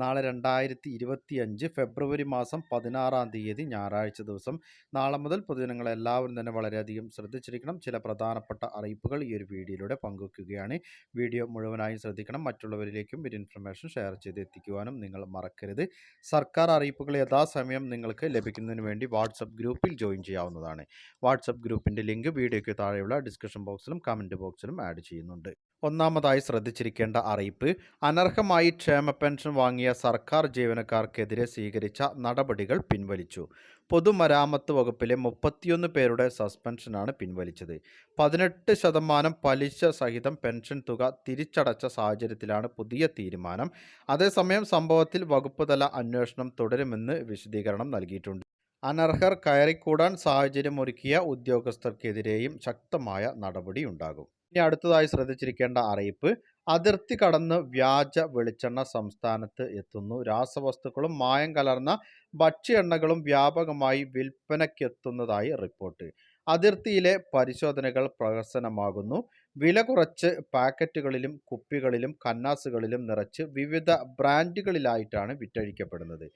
നാളെ രണ്ടായിരത്തി ഇരുപത്തി അഞ്ച് ഫെബ്രുവരി മാസം പതിനാറാം തീയതി ഞായറാഴ്ച ദിവസം. നാളെ മുതൽ പൊതുജനങ്ങൾ എല്ലാവരും തന്നെ വളരെയധികം ശ്രദ്ധിച്ചിരിക്കണം. ചില പ്രധാനപ്പെട്ട അറിയിപ്പുകൾ ഈ ഒരു വീഡിയോയിലൂടെ പങ്കുവയ്ക്കുകയാണ് വീഡിയോ മുഴുവനായും ശ്രദ്ധിക്കണം. മറ്റുള്ളവരിലേക്കും ഒരു ഇൻഫർമേഷൻ ഷെയർ ചെയ്ത് എത്തിക്കുവാനും നിങ്ങൾ മറക്കരുത്. സർക്കാർ അറിയിപ്പുകൾ യഥാസമയം നിങ്ങൾക്ക് ലഭിക്കുന്നതിന് വേണ്ടി വാട്സപ്പ് ഗ്രൂപ്പിൽ ജോയിൻ ചെയ്യാവുന്നതാണ്. വാട്സപ്പ് ഗ്രൂപ്പിന്റെ ലിങ്ക് വീഡിയോയ്ക്ക് താഴെയുള്ള ഡിസ്ക്രിപ്ഷൻ ബോക്സിലും കമന്റ് ബോക്സിലും ആഡ് ചെയ്യുന്നുണ്ട്. ഒന്നാമതായി ശ്രദ്ധിച്ചിരിക്കേണ്ട അറിയിപ്പ്. അനർഹമായി ക്ഷേമ പെൻഷൻ വാങ്ങിയ സർക്കാർ ജീവനക്കാർക്കെതിരെ സ്വീകരിച്ച നടപടികൾ പിൻവലിച്ചു. പൊതുമരാമത്ത് വകുപ്പിലെ മുപ്പത്തിയൊന്ന് പേരുടെ സസ്പെൻഷനാണ് പിൻവലിച്ചത്. പതിനെട്ട് ശതമാനം പലിശ സഹിതം പെൻഷൻ തുക തിരിച്ചടച്ച സാഹചര്യത്തിലാണ് പുതിയ തീരുമാനം. അതേസമയം സംഭവത്തിൽ വകുപ്പ് തല അന്വേഷണം തുടരുമെന്ന് വിശദീകരണം നൽകിയിട്ടുണ്ട്. അനർഹർ കയറിക്കൂടാൻ സാഹചര്യമൊരുക്കിയ ഉദ്യോഗസ്ഥർക്കെതിരെയും ശക്തമായ നടപടിയുണ്ടാകും. ഇനി അടുത്തതായി ശ്രദ്ധിച്ചിരിക്കേണ്ട അറിയിപ്പ് അതിർത്തി കടന്ന് വ്യാജ വെളിച്ചെണ്ണ സംസ്ഥാനത്ത് എത്തുന്നു. രാസവസ്തുക്കളും മായം കലർന്ന ഭക്ഷ്യ എണ്ണകളും വ്യാപകമായി വിൽപ്പനയ്ക്കെത്തുന്നതായി റിപ്പോർട്ട്. അതിർത്തിയിലെ പരിശോധനകൾ പ്രഹസനമാകുന്നു. വില കുറച്ച് പാക്കറ്റുകളിലും കുപ്പികളിലും കന്നാസുകളിലും നിറച്ച് വിവിധ ബ്രാൻഡുകളിലായിട്ടാണ് വിറ്റഴിക്കപ്പെടുന്നത്.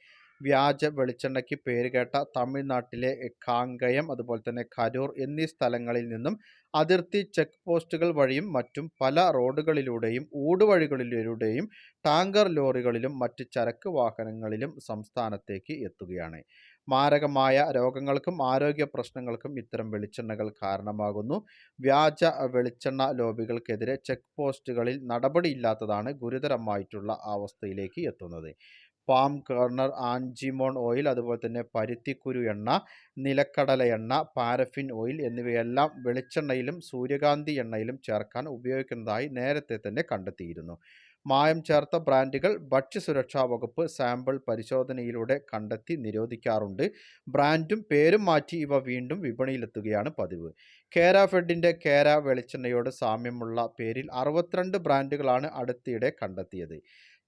വ്യാജ വെളിച്ചെണ്ണയ്ക്ക് പേരുകേട്ട തമിഴ്നാട്ടിലെ കാങ്കയം അതുപോലെ തന്നെ കരൂർ എന്നീ സ്ഥലങ്ങളിൽ നിന്നും അതിർത്തി ചെക്ക് പോസ്റ്റുകൾ വഴിയും മറ്റും പല റോഡുകളിലൂടെയും ഊടുവഴികളിലൂടെയും ടാങ്കർ ലോറികളിലും മറ്റ് ചരക്ക് വാഹനങ്ങളിലും സംസ്ഥാനത്തേക്ക് എത്തുകയാണ്. മാരകമായ രോഗങ്ങൾക്കും ആരോഗ്യ പ്രശ്നങ്ങൾക്കും ഇത്തരം വെളിച്ചെണ്ണകൾ കാരണമാകുന്നു. വ്യാജ വെളിച്ചെണ്ണ ലോബികൾക്കെതിരെ ചെക്ക് പോസ്റ്റുകളിൽ നടപടിയില്ലാത്തതാണ് ഗുരുതരമായിട്ടുള്ള അവസ്ഥയിലേക്ക് എത്തുന്നത്. പാം കേർണർ ആൻജിമോൺ ഓയിൽ അതുപോലെ തന്നെ പരുത്തിക്കുരു എണ്ണ നിലക്കടല എണ്ണ പാരഫിൻ ഓയിൽ എന്നിവയെല്ലാം വെളിച്ചെണ്ണയിലും സൂര്യകാന്തി എണ്ണയിലും ചേർക്കാൻ ഉപയോഗിക്കുന്നതായി നേരത്തെ തന്നെ കണ്ടെത്തിയിരുന്നു. മായം ചേർത്ത ബ്രാൻഡുകൾ ഭക്ഷ്യസുരക്ഷാ വകുപ്പ് സാമ്പിൾ പരിശോധനയിലൂടെ കണ്ടെത്തി നിരോധിക്കാറുണ്ട്. ബ്രാൻഡും പേരും മാറ്റി ഇവ വീണ്ടും വിപണിയിലെത്തുകയാണ് പതിവ്. കേര ഫെഡിന്റെ കേര വെളിച്ചെണ്ണയോട് സാമ്യമുള്ള പേരിൽ അറുപത്തിരണ്ട് ബ്രാൻഡുകളാണ് അടുത്തിടെ കണ്ടെത്തിയത്.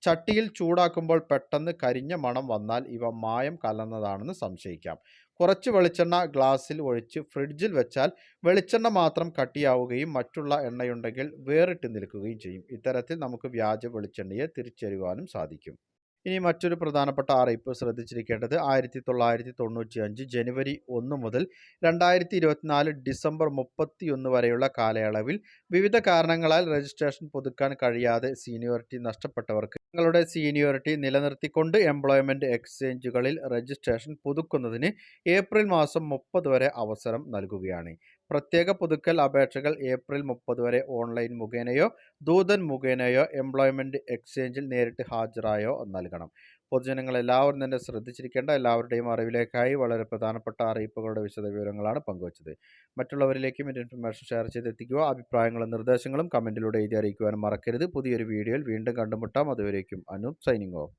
ചട്ടിയിൽ ചൂടാക്കുമ്പോൾ പെട്ടെന്ന് കരിഞ്ഞ മണം വന്നാൽ ഇവ മായം കലർന്നതാണെന്ന് സംശയിക്കാം. കുറച്ച് വെളിച്ചെണ്ണ ഗ്ലാസ്സിൽ ഒഴിച്ച് ഫ്രിഡ്ജിൽ വെച്ചാൽ വെളിച്ചെണ്ണ മാത്രം കട്ടിയാവുകയും മറ്റുള്ള എണ്ണയുണ്ടെങ്കിൽ വേറിട്ട് നിൽക്കുകയും ചെയ്യും. ഇത്തരത്തിൽ നമുക്ക് വ്യാജ വെളിച്ചെണ്ണയെ തിരിച്ചറിയുവാനും സാധിക്കും. ഇനി മറ്റൊരു പ്രധാനപ്പെട്ട അറിയിപ്പ് ശ്രദ്ധിച്ചിരിക്കേണ്ടത് ആയിരത്തി തൊള്ളായിരത്തി തൊണ്ണൂറ്റി അഞ്ച് ജനുവരി ഒന്ന് മുതൽ രണ്ടായിരത്തി ഇരുപത്തിനാല് ഡിസംബർ മുപ്പത്തിയൊന്ന് വരെയുള്ള കാലയളവിൽ വിവിധ കാരണങ്ങളാൽ രജിസ്ട്രേഷൻ പുതുക്കാൻ കഴിയാതെ സീനിയോറിറ്റി നഷ്ടപ്പെട്ടവർക്ക് നിങ്ങളുടെ സീനിയോറിറ്റി നിലനിർത്തിക്കൊണ്ട് എംപ്ലോയ്മെന്റ് എക്സ്ചേഞ്ചുകളിൽ രജിസ്ട്രേഷൻ പുതുക്കുന്നതിന് ഏപ്രിൽ മാസം മുപ്പത് വരെ അവസരം നൽകുകയാണ്. പ്രത്യേക പുതുക്കൽ അപേക്ഷകൾ ഏപ്രിൽ മുപ്പത് വരെ ഓൺലൈൻ മുഖേനയോ ദൂതൻ മുഖേനയോ എംപ്ലോയ്മെന്റ് എക്സ്ചേഞ്ചിൽ നേരിട്ട് ഹാജരായോ നൽകണം. പൊതുജനങ്ങൾ എല്ലാവരും തന്നെ ശ്രദ്ധിച്ചിരിക്കേണ്ട എല്ലാവരുടെയും അറിവിലേക്കായി വളരെ പ്രധാനപ്പെട്ട അറിയിപ്പുകളുടെ വിശദ വിവരങ്ങളാണ് പങ്കുവച്ചത്. മറ്റുള്ളവരിലേക്കും ഇതിന്റെ ഇൻഫർമേഷൻ ഷെയർ ചെയ്തെത്തിക്കുക അഭിപ്രായങ്ങളും നിർദ്ദേശങ്ങളും കമന്റിലൂടെ എഴുതി അറിയിക്കുവാനും മറക്കരുത്. പുതിയൊരു വീഡിയോയിൽ വീണ്ടും കണ്ടുമുട്ടാം. അതുവരേക്കും അനൂപ് സൈനിങ് ഓഫ്